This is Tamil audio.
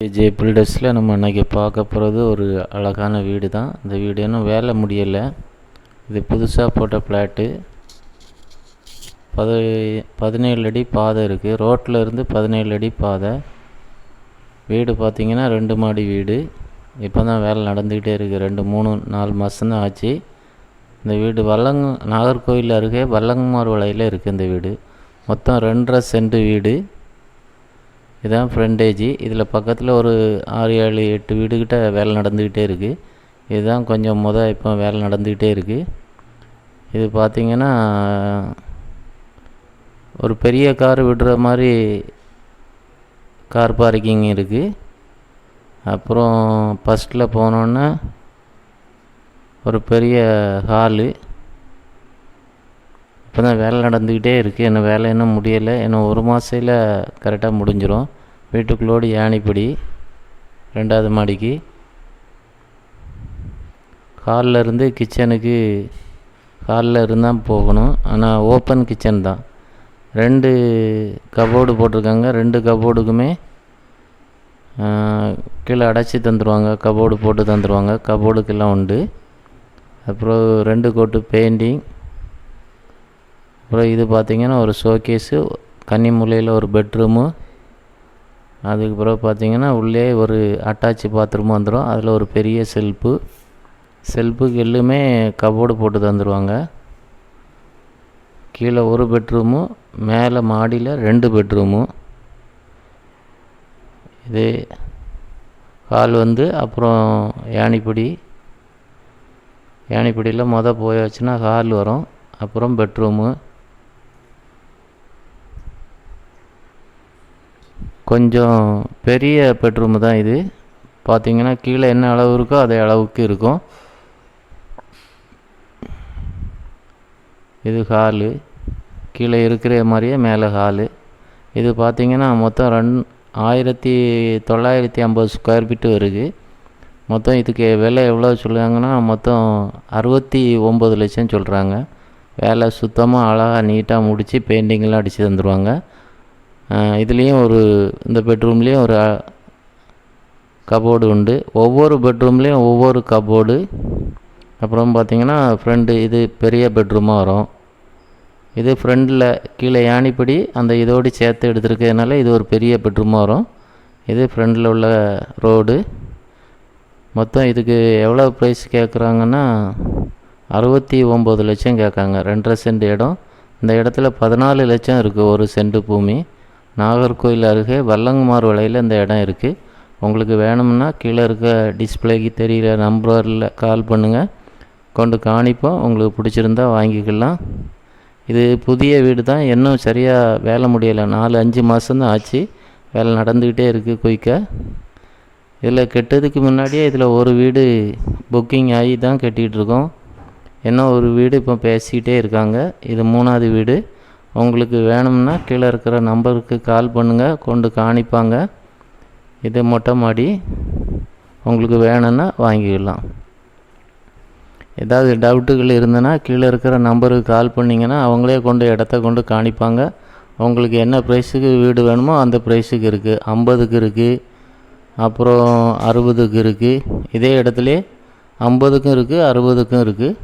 ஜே பில்டர்ஸில் நம்ம இன்றைக்கி பார்க்க போகிறது ஒரு அழகான வீடு தான் இந்த வீடு இன்னும் வேலை முடியலை. இது புதுசாக போட்ட ஃப்ளாட்டு பத பதினேழு அடி பாதை இருக்குது ரோட்டில் இருந்து பதினேழு அடி பாதை. வீடு பார்த்திங்கன்னா ரெண்டு மாடி வீடு. இப்போ தான் வேலை நடந்துக்கிட்டே இருக்குது ரெண்டு மூணு நாலு மாதம்தான் ஆச்சு. இந்த வீடு வல்லங் நாகர்கோவில் அருகே வல்லங்குமார் வலையில் இருக்குது இந்த வீடு. மொத்தம் ரெண்டரை சென்ட் வீடு. இதுதான் ஃப்ரெண்டேஜி இதில் பக்கத்தில் ஒரு ஆறு ஏழு எட்டு வீடுக்கிட்ட வேலை நடந்துக்கிட்டே இருக்குது இதுதான் கொஞ்சம் முத இப்போ வேலை நடந்துக்கிட்டே இருக்குது இது பார்த்திங்கன்னா ஒரு பெரிய கார் விடுற மாதிரி கார் பார்க்கிங் இருக்குது அப்புறம் ஃபஸ்ட்டில் போனோன்னே ஒரு பெரிய ஹாலு இப்போ தான் வேலை நடந்துக்கிட்டே இருக்குது என்ன வேலை இன்னும் முடியலை. இன்னும் ஒரு மாதத்தில் கரெக்டாக முடிஞ்சிடும் வீட்டுக்குள்ளோடு யானைப்படி ரெண்டாவது மாடிக்கு. ஹாலில் இருந்து கிச்சனுக்கு ஹாலில் இருந்தால் போகணும். ஆனால் ஓப்பன் கிச்சன் தான். ரெண்டு கபோர்டு போட்டிருக்காங்க. ரெண்டு கபோர்டுக்குமே கீழே அடைச்சி தந்துடுவாங்க கபோர்டு போட்டு தந்துடுவாங்க கபோர்டுக்கெல்லாம் உண்டு. அப்புறம் ரெண்டு கோட்டு பெயிண்டிங் அப்புறம் இது பார்த்திங்கன்னா ஒரு ஷோகேஸு கன்னிமுலையில் ஒரு பெட்ரூமு அதுக்கு பிறகு பார்த்திங்கன்னா உள்ளே ஒரு அட்டாச் பாத்ரூம் வந்துடும் அதில் ஒரு பெரிய செல்ஃபு செல்ஃபுக்கு எல்லாமே கபோர்டு போட்டு தந்துடுவாங்க கீழே ஒரு பெட்ரூமு மேலே மாடியில் ரெண்டு பெட்ரூமு இது ஹால் வந்து அப்புறம் யானைப்படி. யானைப்படியில் மொதல் போயாச்சுன்னா ஹால் வரும். அப்புறம் பெட்ரூமு கொஞ்சம் பெரிய பெட்ரூமு தான் இது. பார்த்தீங்கன்னா கீழே என்ன அளவு இருக்கோ அதே அளவுக்கு இருக்கும். இது ஹாலு. கீழே இருக்கிற மாதிரியே மேலே ஹாலு. இது பார்த்திங்கன்னா மொத்தம் ரெண் ஆயிரத்தி தொள்ளாயிரத்தி ஐம்பது ஸ்கொயர் ஃபீட்டு வருது. மொத்தம் இதுக்கு விலை எவ்வளோ சொல்லுவாங்கன்னா மொத்தம் அறுபத்தி ஒம்பது லட்சம் சொல்கிறாங்க வேலை சுத்தமாக அழகாக நீட்டாக முடித்து பெயிண்டிங்லாம் அடித்து தந்துடுவாங்க இதுலேயும் ஒரு இந்த பெட்ரூம்லேயும் ஒரு கபோர்டு உண்டு. ஒவ்வொரு பெட்ரூம்லேயும் ஒவ்வொரு கபோர்டு. அப்புறம் பார்த்திங்கன்னா ஃப்ரெண்டு இது பெரிய பெட்ரூமாக வரும். இது ஃப்ரெண்டில் கீழே யானிப்படி அந்த இதோடு சேர்த்து எடுத்துருக்கிறதுனால இது ஒரு பெரிய பெட்ரூமாக வரும். இது ஃப்ரெண்டில் உள்ள ரோடு. மொத்தம் இதுக்கு எவ்வளோ ப்ரைஸ் கேட்குறாங்கன்னா அறுபத்தி ஒம்பது லட்சம் கேட்காங்க. ரெண்டரை சென்ட் இடம். இந்த இடத்துல பதினாலு லட்சம் இருக்குது ஒரு சென்ட் பூமி. நாகர்கோயில் அருகே வல்லங்குமார் வலையில் இந்த இடம் இருக்குது உங்களுக்கு வேணும்னா கீழே இருக்க டிஸ்பிளேக்கு தெரிகிற நம்பரில் கால் பண்ணுங்கள் கொண்டு காணிப்போம். உங்களுக்கு பிடிச்சிருந்தா வாங்கிக்கலாம். இது புதிய வீடு தான். இன்னும் சரியாக வேலை முடியலை. நாலு அஞ்சு மாதம்தான் ஆச்சு. வேலை நடந்துக்கிட்டே இருக்குது குயிக்காக இதில் கெட்டதுக்கு முன்னாடியே இதில் ஒரு வீடு புக்கிங் ஆகி தான் கட்டிகிட்ருக்கோம் இன்னும் ஒரு வீடு இப்போ பேசிக்கிட்டே இருக்காங்க. இது மூணாவது வீடு. உங்களுக்கு வேணும்னா கீழே இருக்கிற நம்பருக்கு கால் பண்ணுங்கள் கொண்டு காணிப்பாங்க. இது மொட்டை மாடி. உங்களுக்கு வேணும்னா வாங்கிக்கலாம். ஏதாவது டவுட்டுகள் இருந்ததுன்னா கீழே இருக்கிற நம்பருக்கு கால் பண்ணிங்கன்னா அவங்களே கொண்டு இடத்த கொண்டு காணிப்பாங்க. உங்களுக்கு என்ன ப்ரைஸுக்கு வீடு வேணுமோ அந்த ப்ரைஸுக்கு இருக்குது ஐம்பதுக்கு இருக்குது அப்புறம் அறுபதுக்கு இருக்குது இதே இடத்துல ஐம்பதுக்கும் இருக்குது அறுபதுக்கும் இருக்குது